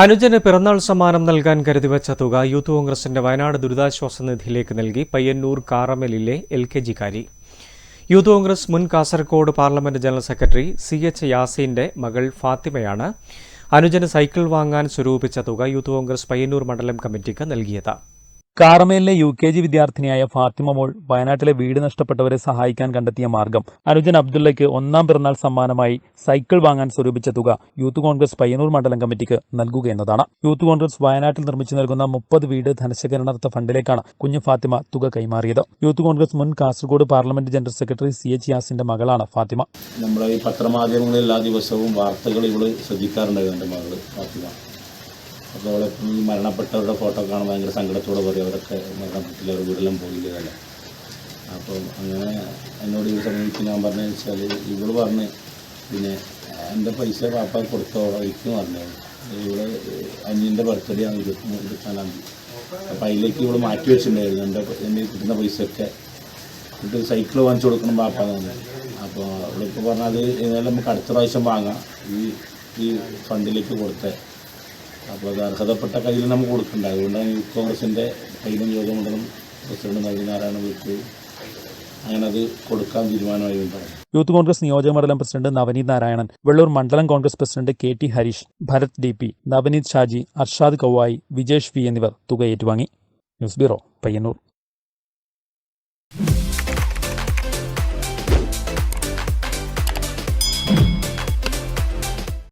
അനുജന് പിറന്നാൾ സമ്മാനം നൽകാൻ കരുതിവച്ച തുക യൂത്ത് കോൺഗ്രസിന്റെ വയനാട് ദുരിതാശ്വാസ നിധിയിലേക്ക് നൽകി പയ്യന്നൂർ കാറമലിലെ എൽ കെ ജിക്കാരി. യൂത്ത് കോൺഗ്രസ് മുൻ Kasaragod parliament general secretary C H യാസീന്റെ മകൾ ഫാത്തിമയാണ് അനുജന് സൈക്കിൾ വാങ്ങാൻ സ്വരൂപിച്ച തുക യൂത്ത് കോൺഗ്രസ് പയ്യന്നൂർ മണ്ഡലം കമ്മിറ്റിക്ക് നൽകിയത്. കാറമേലിലെ യു കെ ജി വിദ്യാർത്ഥിനിയായ ഫാത്തിമ മോൾ വയനാട്ടിലെ വീട് നഷ്ടപ്പെട്ടവരെ സഹായിക്കാൻ കണ്ടെത്തിയ മാർഗം. അനുജൻ അബ്ദുള്ളയ്ക്ക് ഒന്നാം പിറന്നാൾ സമ്മാനമായി സൈക്കിൾ വാങ്ങാൻ സ്വരൂപിച്ച തുക യൂത്ത് കോൺഗ്രസ് പയ്യന്നൂർ മണ്ഡലം കമ്മിറ്റിക്ക് നൽകുക എന്നതാണ്. യൂത്ത് കോൺഗ്രസ് വയനാട്ടിൽ നിർമ്മിച്ചു നൽകുന്ന മുപ്പത് വീട് ധനശേഖരണാർത്ഥ ഫണ്ടിലേക്കാണ് കുഞ്ഞു ഫാത്തിമ തുക കൈമാറിയത്. യൂത്ത് കോൺഗ്രസ് മുൻ Kasaragod parliament general secretary C H യാസിന്റെ മകളാണ് ഫാത്തിമ. നമ്മുടെ ഈ പത്രമാധ്യമങ്ങളിൽ എല്ലാ ദിവസവും വാർത്തകൾ ഇവിടെ ശ്രദ്ധിക്കാറുണ്ടായിരുന്നു എന്റെ മകൾ ഫാത്തിമ. അപ്പോൾ ഈ മരണപ്പെട്ടവരുടെ ഫോട്ടോ കാണാൻ ഭയങ്കര സങ്കടത്തോടെ പറയും അവരൊക്കെ മരണപ്പെട്ടില്ല. അവർ വീടെല്ലാം പോയില്ലതല്ലേ. അപ്പോൾ അങ്ങനെ എന്നോട് ഈ സമയത്ത് ഞാൻ പറഞ്ഞു വെച്ചാൽ ഇവൾ പറഞ്ഞ് പിന്നെ എന്റെ പൈസ പാപ്പ കൊടുത്തോ എനിക്ക് പറഞ്ഞു. ഇവൾ അനിയന്റെ ബർത്ത്ഡേ ആണ് ഇരുപത്തി അപ്പം അതിലേക്ക് ഇവൾ മാറ്റി വെച്ചിട്ടുണ്ടായിരുന്നു. എന്റെ എന്റെ കിട്ടുന്ന പൈസയൊക്കെ എന്നിട്ട് സൈക്കിൾ വാങ്ങിച്ചു കൊടുക്കണം പാപ്പാന്ന് അപ്പോൾ അവളിപ്പോൾ പറഞ്ഞാൽ ഏതായാലും നമുക്ക് അടുത്ത പ്രാവശ്യം വാങ്ങാം. ഈ ഈ ഫണ്ടിലേക്ക് കൊടുത്തേ. അപ്പോൾ അത് അർഹതപ്പെട്ട കയ്യിൽ നമുക്ക് കൊടുക്കണ്ട. അതുകൊണ്ടാണ് യൂത്ത് കോൺഗ്രസിന്റെ കയ്യിലും യോഗമണ്ഡലം പ്രസിഡന്റ് നവീനാരായണ വീട്ടിൽ അങ്ങനെ അത് കൊടുക്കാൻ തീരുമാനമായി ഉണ്ടാകും യൂത്ത് കോൺഗ്രസ് നിയോജക മണ്ഡലം പ്രസിഡന്റ് നവനീത് നാരായണൻ വെള്ളൂർ മണ്ഡലം Congress president K T Harish Bharath D P Navaneeth Shaji Arshad Kauvayi Vijesh V എന്നിവർ തുക ഏറ്റുവാങ്ങി ന്യൂസ് ബ്യൂറോ പയ്യന്നൂർ.